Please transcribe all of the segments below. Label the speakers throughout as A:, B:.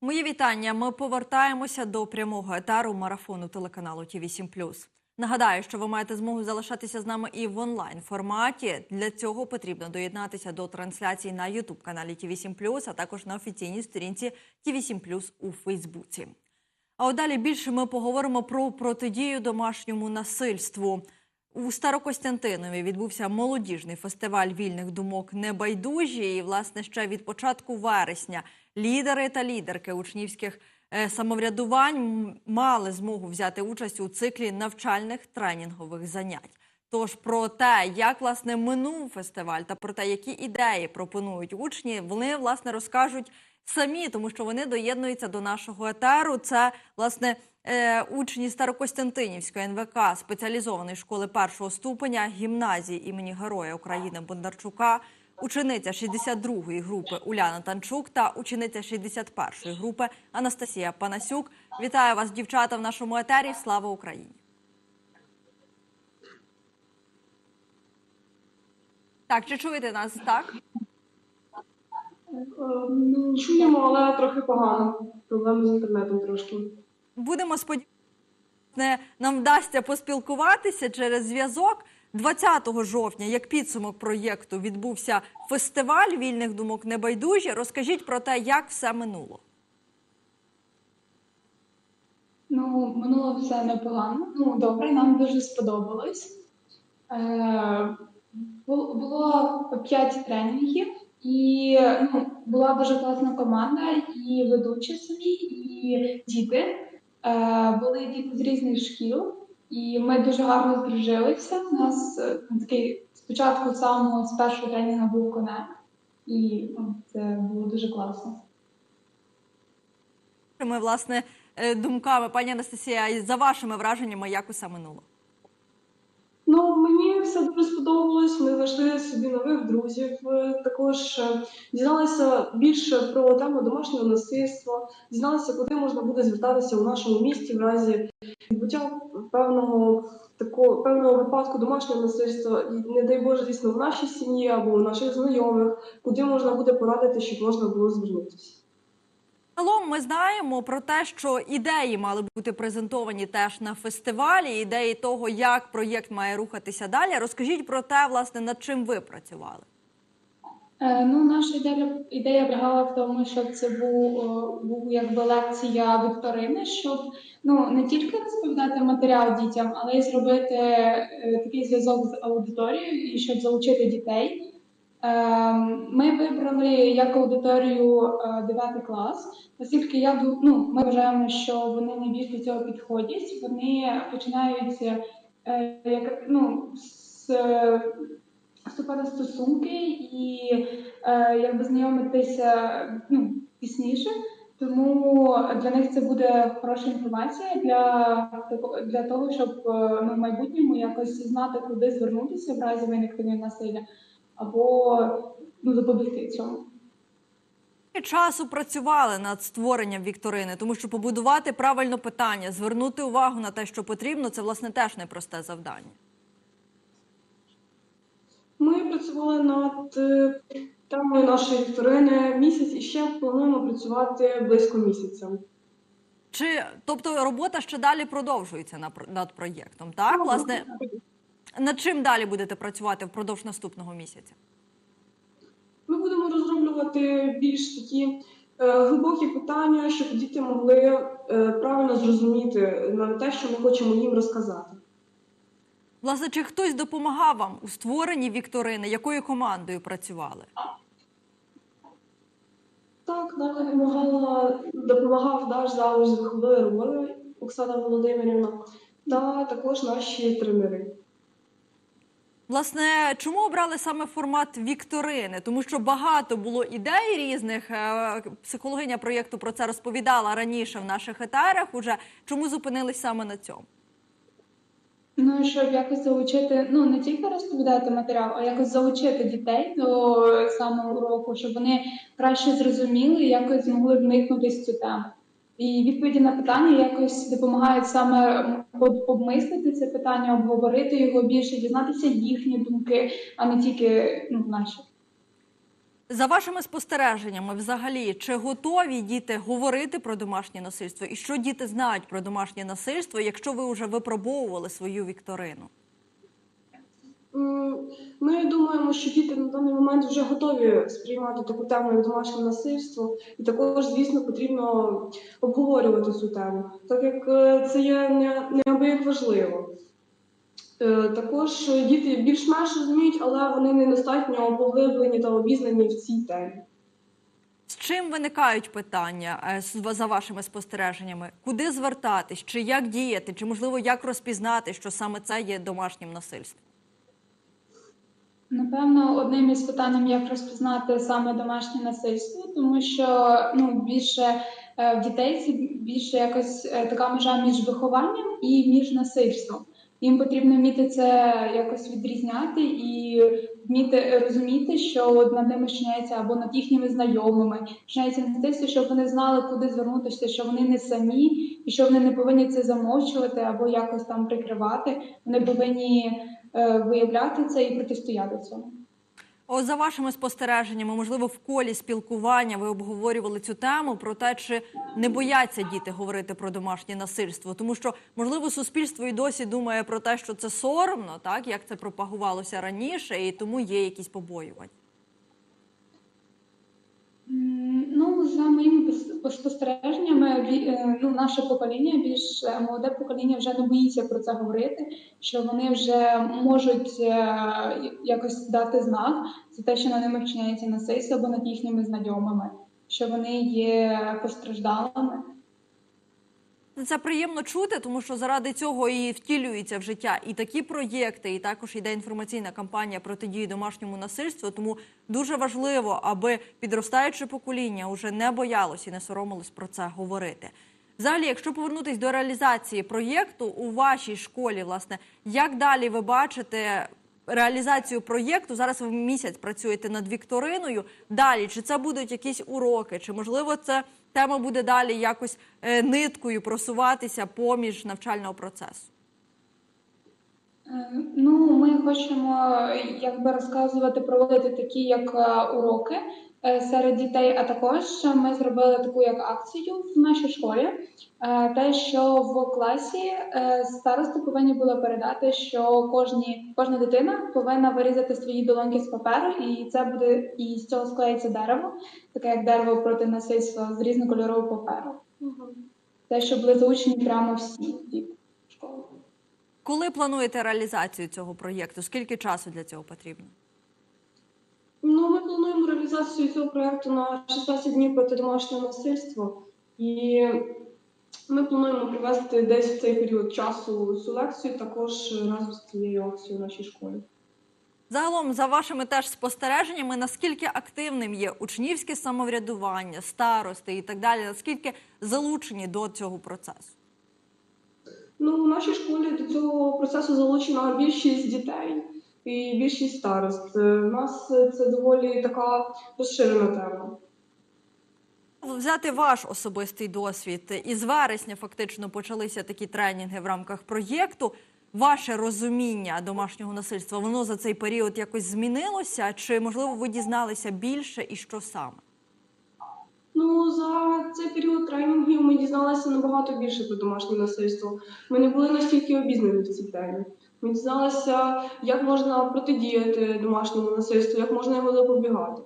A: Мої вітання. Ми повертаємося до прямого етару марафону телеканалу ТІВІ 7 Нагадаю, що ви маєте змогу залишатися з нами і в онлайн форматі. Для цього потрібно доєднатися до трансляції на Ютуб каналі ТІВІ 7 а також на офіційній сторінці ТІВІ 7 у Фейсбуці. А от далі більше ми поговоримо про протидію домашньому насильству. У Старокостянтинові відбувся молодіжний фестиваль вільних думок небайдужі. І, власне, ще від початку вересня лідери та лідерки учнівських е, самоврядувань мали змогу взяти участь у циклі навчальних тренінгових занять. Тож про те, як власне минув фестиваль, та про те, які ідеї пропонують учні, вони власне розкажуть самі, тому що вони доєднуються до нашого етеру. Це власне е, учні Старокостянтинівської НВК спеціалізованої школи першого ступеня гімназії імені Героя України Бондарчука, учениця 62-ї групи Уляна Танчук та учениця 61-ї групи Анастасія Панасюк. Вітаю вас, дівчата, в нашому етері. Слава Україні! Так, чи чуєте нас так?
B: Ну, чуємо, але трохи погано. Проблеми з інтернетом трошки.
A: Будемо сподіватися, нам вдасться поспілкуватися через зв'язок. 20 жовтня, як підсумок проєкту, відбувся фестиваль вільних думок небайдужі. Розкажіть про те, як все минуло.
C: Ну, минуло все непогано. Ну, добре, нам дуже сподобалось. Е, було п'ять тренінгів, і ну, була дуже класна команда, і ведучі самі, і діти. Е, були діти з різних шкіл, і ми дуже гарно здружилися. У нас е, такий спочатку самого з першого тренінгу був конект, і ну, це було дуже класно.
A: Ми, власне, е, думками, пані Анастасія, і за вашими враженнями, як усе минуло.
B: Ну, мені все дуже сподобалось. Ми знайшли нових друзів. Е, Також е, дізналися більше про тему домашнього насильства, дізналися, куди можна буде звертатися у нашому місті в разі відбуття певного такого певного випадку домашнього насильства, не дай Боже, звісно, в нашій сім'ї або у наших знайомих, куди можна буде порадити, щоб можна було звернутися.
A: Загалом ми знаємо про те, що ідеї мали бути презентовані теж на фестивалі, ідеї того, як проєкт має рухатися далі. Розкажіть про те, власне, над чим ви працювали.
C: Е, Ну, наша ідея, ідея полягала в тому, щоб це був, був якби лекція вікторини, щоб ну не тільки розповідати матеріал дітям, але й зробити е, такий зв'язок з аудиторією і щоб залучити дітей. Е, Ми вибрали як аудиторію е, 9 клас, оскільки я ну, ми вважаємо, що вони найбільш до цього підходять. Вони починають е, як ну з е, вступати стосунки і е, якби знайомитися ну, пізніше. Тому для них це буде хороша інформація для, для того, щоб е, ну, в майбутньому якось знати, куди звернутися в разі виникнення насилля, або ну, запобігти цьому.
A: Часу працювали над створенням вікторини, тому що побудувати правильно питання, звернути увагу на те, що потрібно, це власне теж непросте завдання.
B: Ми працювали над е, темою нашої вікторини місяць і ще плануємо працювати близько місяця.
A: Чи тобто робота ще далі продовжується на про- над проєктом? Так, власне, над чим далі будете працювати впродовж наступного місяця?
B: Ми будемо розроблювати більш такі е, глибокі питання, щоб діти могли е, правильно зрозуміти навіть те, що ми хочемо їм розказати.
A: Власне, чи хтось допомагав вам у створенні вікторини? Якою командою працювали?
B: Так, нам допомагала, допомагав наш завуч з виховної роботи Оксана Володимирівна та також наші тренери.
A: Власне, чому обрали саме формат вікторини? Тому що багато було ідей різних. Е, Психологиня проєкту про це розповідала раніше в наших етарах. Уже чому зупинились саме на цьому?
C: Ну, щоб якось залучити, ну не тільки розповідати матеріал, а якось залучити дітей до самого уроку, щоб вони краще зрозуміли і якось змогли вникнути в цю тему. І відповіді на питання якось допомагають саме обмислити це питання, обговорити його більше, дізнатися їхні думки, а не тільки ну, наші.
A: За вашими спостереженнями, взагалі, чи готові діти говорити про домашнє насильство? І що діти знають про домашнє насильство, якщо ви вже випробовували свою вікторину?
B: Ми думаємо, що діти на даний момент вже готові сприймати таку тему як домашнє насильство, і також, звісно, потрібно обговорювати цю тему, так як е, це є неабияк важливо. Е, Також діти більш-менш розуміють, але вони недостатньо поглиблені та обізнані в цій темі.
A: З чим виникають питання е, за вашими спостереженнями? Куди звертатись? Чи як діяти? Чи можливо як розпізнати, що саме це є домашнім насильством?
C: Напевно, одним із питанням, як розпізнати саме домашнє насильство, тому що ну більше е, в дітей більше якось е, така межа між вихованням і між насильством. Їм потрібно вміти це якось відрізняти і вміти розуміти, що над ними чиняється або над їхніми знайомими, чиняється те, щоб вони знали, куди звернутися, що вони не самі, і що вони не повинні це замовчувати або якось там прикривати. Вони повинні е, виявляти це і протистояти цьому.
A: О, за вашими спостереженнями, можливо, в колі спілкування ви обговорювали цю тему про те, чи не бояться діти говорити про домашнє насильство, тому що можливо суспільство і досі думає про те, що це соромно, так як це пропагувалося раніше, і тому є якісь побоювання.
C: Ну, за моїми спостереженнями, е, ну, наше покоління, більш е, молоде покоління вже не боїться про це говорити, що вони вже можуть е, якось дати знак за те, що на ними вчиняється насильство або над їхніми знайомими, що вони є постраждалими.
A: Це приємно чути, тому що заради цього і втілюються в життя і такі проєкти, і також йде інформаційна кампанія протидії домашньому насильству. Тому дуже важливо, аби підростаюче покоління вже не боялось і не соромилось про це говорити. Взагалі, якщо повернутись до реалізації проєкту у вашій школі, власне, як далі ви бачите реалізацію проєкту? Зараз ви місяць працюєте над вікториною. Далі чи це будуть якісь уроки, чи можливо це тема буде далі якось е, ниткою просуватися поміж навчального процесу?
C: Е, Ну, ми хочемо якби розказувати, проводити такі як е, уроки серед дітей. А також ми зробили таку як акцію в нашій школі. Е, Те, що в класі е, старости повинні були передати, що кожні кожна дитина повинна вирізати свої долоньки з паперу, і це буде і з цього склеїться дерево, таке як дерево проти насильства з різнокольорового паперу. Те, що були заучені прямо всі діти школи.
A: Коли плануєте реалізацію цього проєкту? Скільки часу для цього потрібно?
B: Ну, ми плануємо реалізацію цього проекту на 16 днів проти домашнього насильства, і ми плануємо провести десь в цей період часу цю лекцію також разом з цією акцією в нашій школі.
A: Загалом, за вашими теж спостереженнями, наскільки активним є учнівське самоврядування, старости і так далі, наскільки залучені до цього процесу?
B: Ну, в нашій школі до цього процесу залучена більшість дітей і більшість старост. Е, У нас це доволі така розширена тема.
A: Взяти ваш особистий досвід із вересня фактично почалися такі тренінги в рамках проєкту. Ваше розуміння домашнього насильства воно за цей період якось змінилося? Чи можливо ви дізналися більше і що саме?
B: Ну, за цей період тренінгів ми дізналися набагато більше про домашнє насильство. Ми не були настільки обізнані в цій темі. Ми дізналися, як можна протидіяти домашньому насильству, як можна його запобігати.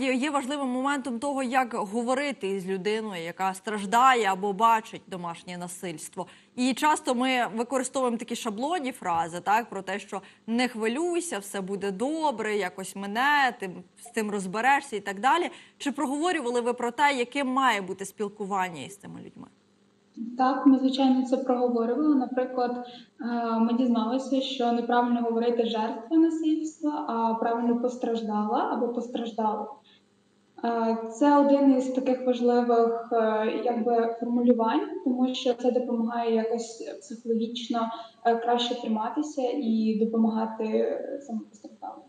A: Є важливим моментом того, як говорити із людиною, яка страждає або бачить домашнє насильство. І часто ми використовуємо такі шаблонні фрази, так про те, що не хвилюйся, все буде добре, якось мене, ти з цим розберешся і так далі. Чи проговорювали ви про те, яким має бути спілкування із цими людьми?
C: Так, ми звичайно це проговорювали. Наприклад, е, ми дізналися, що неправильно говорити жертва насильства, а правильно постраждала або постраждало. Е, Це один із таких важливих е, якби формулювань, тому що це допомагає якось психологічно краще триматися і допомагати самопостраждалим.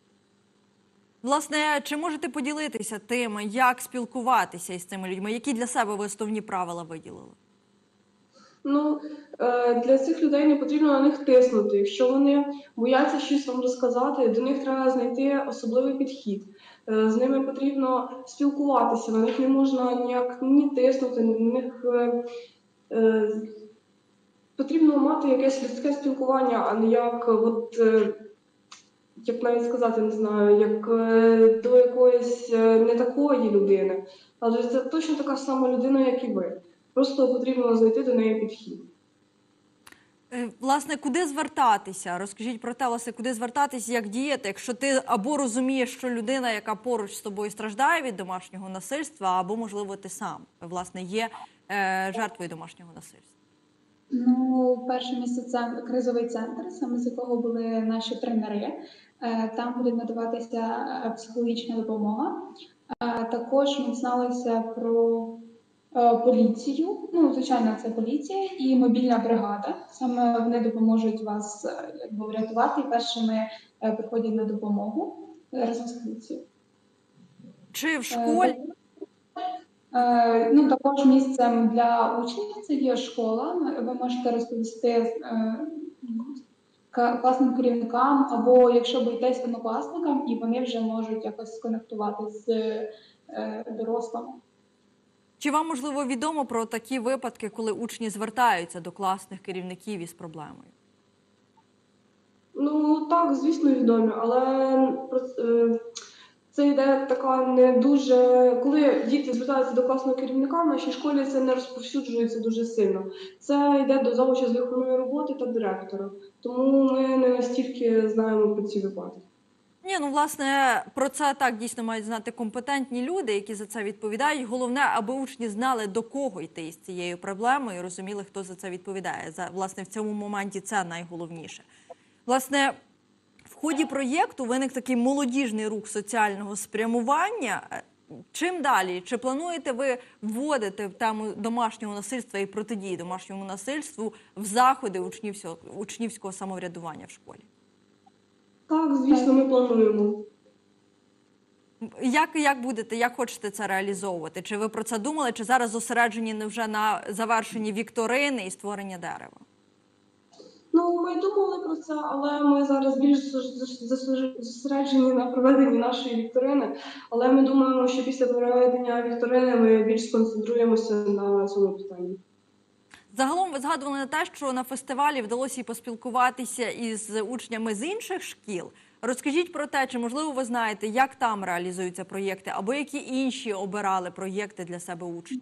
A: Власне, чи можете поділитися тим, як спілкуватися із цими людьми? Які для себе ви основні правила виділили?
B: Ну е, для цих людей не потрібно на них тиснути. Якщо вони бояться щось вам розказати, до них треба знайти особливий підхід. Е, З ними потрібно спілкуватися, на них не можна ніяк ні тиснути, на них е, потрібно мати якесь людське спілкування, а не як от. Як навіть сказати, не знаю, як до якоїсь не такої людини, але це точно така сама людина, як і ви. Просто потрібно знайти до неї підхід.
A: Е, Власне, куди звертатися? Розкажіть про те, власне, куди звертатися, як діяти, якщо ти або розумієш, що людина, яка поруч з тобою страждає від домашнього насильства, або, можливо, ти сам власне є е, жертвою домашнього насильства.
C: Ну, перше місце це кризовий центр, саме з якого були наші тренери. Е, Там буде надаватися психологічна допомога. Е, Також ми дізналися про поліцію. Ну, звичайно, це поліція і мобільна бригада. Саме вони допоможуть вас е, якби врятувати і першими е, приходять на допомогу е, разом з поліцією.
A: Чи в школі?
C: Е, Ну, також місцем для учнів це є школа. Ви можете розповісти е, класним керівникам, або якщо боїтесь однокласникам, і вони вже можуть якось сконектувати з е, дорослими.
A: Чи вам можливо відомо про такі випадки, коли учні звертаються до класних керівників із проблемою?
B: Ну так, звісно, відомі, але е, це йде така не дуже. Коли діти звертаються до класного керівника, в нашій школі це не розповсюджується дуже сильно. Це йде до завуча з виховної роботи та директора. Тому ми не настільки знаємо про ці випадки.
A: Ні, ну власне про це так дійсно мають знати компетентні люди, які за це відповідають. Головне, аби учні знали до кого йти із цією проблемою, і розуміли, хто за це відповідає. За власне в цьому моменті це найголовніше. Власне, в ході проєкту виник такий молодіжний рух соціального спрямування. Чим далі? Чи плануєте ви вводити в тему домашнього насильства і протидії домашньому насильству в заходи учнівського, учнівського самоврядування в школі?
B: Так, звісно, ми плануємо.
A: Як, як будете, як хочете це реалізовувати? Чи ви про це думали? Чи зараз зосереджені не вже на завершенні вікторини і створення дерева?
B: Ну, ми думали про це, але ми зараз більш зос- зос- зосереджені на проведенні нашої вікторини. Але ми думаємо, що після проведення вікторини ми більш сконцентруємося на цьому питанні.
A: Загалом ви згадували на те, що на фестивалі вдалося і поспілкуватися із учнями з інших шкіл. Розкажіть про те, чи можливо ви знаєте, як там реалізуються проєкти, або які інші обирали проєкти для себе учні?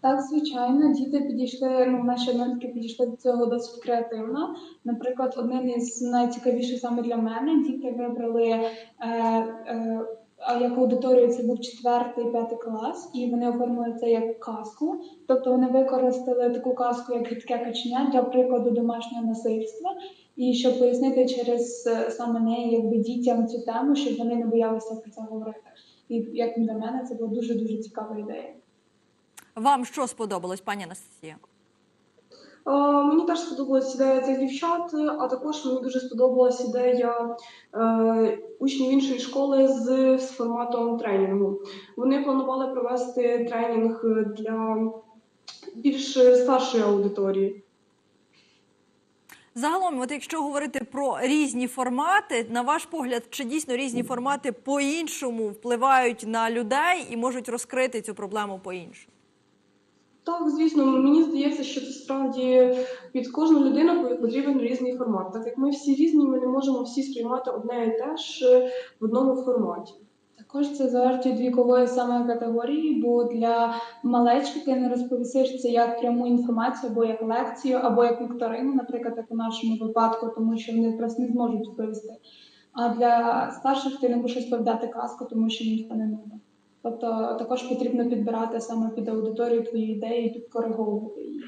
C: Так, звичайно, діти підійшли, ну, наші однолітки підійшли до цього досить креативно. Наприклад, один із найцікавіших саме для мене діти вибрали е, е, як аудиторію це був четвертий, п'ятий клас, і вони оформили це як казку. Тобто вони використали таку казку, як гидке каченя для прикладу домашнього насильства, і щоб пояснити через е, саме неї якби дітям цю тему, щоб вони не боялися про це говорити. І як для мене це була дуже дуже цікава ідея.
A: Вам що сподобалось, пані Анастасія?
B: Е, Мені теж сподобалась ідея цих дівчат, а також мені дуже сподобалась ідея е, учнів іншої школи з, форматом тренінгу. Вони планували провести тренінг для більш старшої аудиторії.
A: Загалом, от якщо говорити про різні формати, на ваш погляд, чи дійсно різні формати по-іншому впливають на людей і можуть розкрити цю проблему по-іншому?
B: Так, звісно, мені здається, що це справді під кожну людину потрібен різний формат. Так як ми всі різні, ми не можемо всі сприймати одне і те ж е, в одному форматі.
C: Також це залежить від вікової саме категорії, бо для малечки ти не розповісиш це як пряму інформацію, або як лекцію, або як вікторину, наприклад, як у нашому випадку, тому що вони просто не зможуть відповісти. А для старших ти не можеш розповідати казку, тому що це не нудно. Тобто також потрібно підбирати саме під аудиторію твої ідеї підкориговувати її.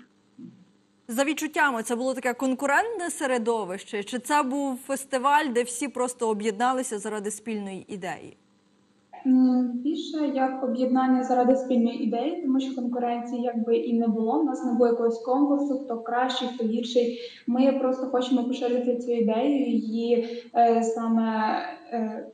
A: За відчуттями, це було таке конкурентне середовище, чи це був фестиваль, де всі просто об'єдналися заради спільної ідеї?
C: Більше як об'єднання заради спільної ідеї, тому що конкуренції якби і не було. У нас не було якогось конкурсу, хто кращий, хто гірший. Ми просто хочемо поширити цю ідею і е, саме е,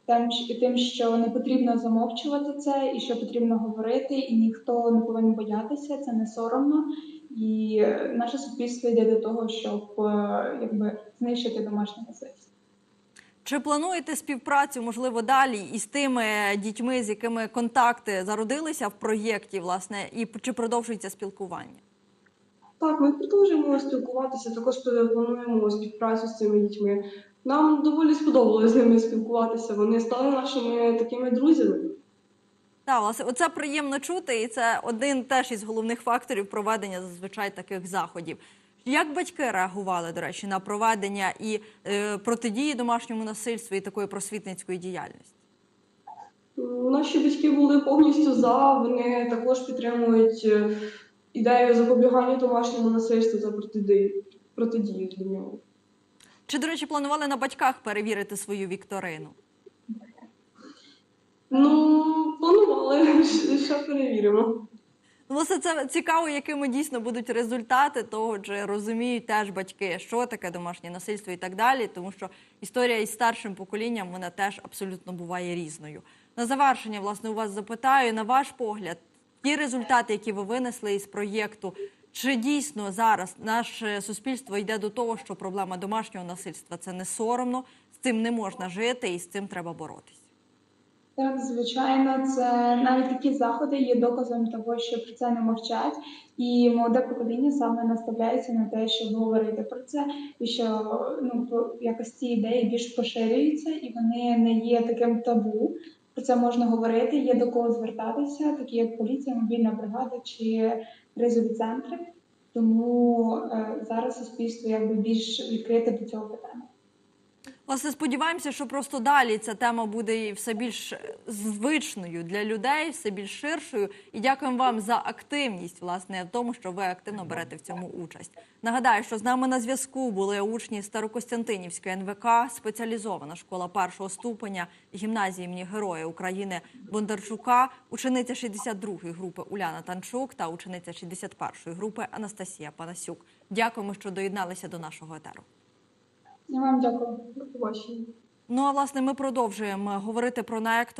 C: тим, що не потрібно замовчувати це, і що потрібно говорити, і ніхто не повинен боятися, це не соромно. І е, наше суспільство йде до того, щоб е, якби знищити домашнє насильство.
A: Чи плануєте співпрацю, можливо, далі із тими дітьми, з якими контакти зародилися в проєкті, власне, і чи продовжується спілкування?
B: Так, ми продовжуємо спілкуватися, також плануємо співпрацю з цими дітьми. Нам доволі сподобалося з ними спілкуватися. Вони стали нашими такими друзями.
A: Так, власне, оце приємно чути, і це один теж із головних факторів проведення зазвичай таких заходів. Як батьки реагували, до речі, на проведення і е, протидії домашньому насильству і такої просвітницької діяльності?
B: Наші батьки були повністю за. Вони також підтримують е, ідею запобігання домашньому насильству та протидії протидії до нього.
A: Чи, до речі, планували на батьках перевірити свою вікторину?
B: Ну, планували, ще перевіримо.
A: Ну, Власне, це цікаво, якими дійсно будуть результати того, чи розуміють теж батьки, що таке домашнє насильство і так далі, тому що історія із старшим поколінням вона теж абсолютно буває різною. На завершення, власне, у вас запитаю, на ваш погляд, ті результати, які ви винесли із проєкту, чи дійсно зараз наше суспільство йде до того, що проблема домашнього насильства це не соромно, з цим не можна жити і з цим треба боротися?
C: Так, звичайно, це навіть такі заходи є доказом того, що про це не мовчать, і молоде покоління саме наставляється на те, щоб говорити про це, і що ну якось ці ідеї більш поширюються, і вони не є таким табу. Про це можна говорити, є до кого звертатися, такі як поліція, мобільна бригада чи кризові центри. Тому е, зараз суспільство якби більш відкрите до цього питання.
A: Власне, сподіваємося, що просто далі ця тема буде все більш звичною для людей, все більш ширшою. І дякуємо вам за активність, власне, в тому, що ви активно берете в цьому участь. Нагадаю, що з нами на зв'язку були учні Старокостянтинівської НВК, спеціалізована школа першого ступеня гімназії імені Героя України Бондарчука, учениця 62-ї групи Уляна Танчук та учениця 61-ї групи Анастасія Панасюк. Дякуємо, що доєдналися до нашого етеру.
C: Я вам дякую.
B: До.
A: Ну а власне ми продовжуємо говорити про неактуальне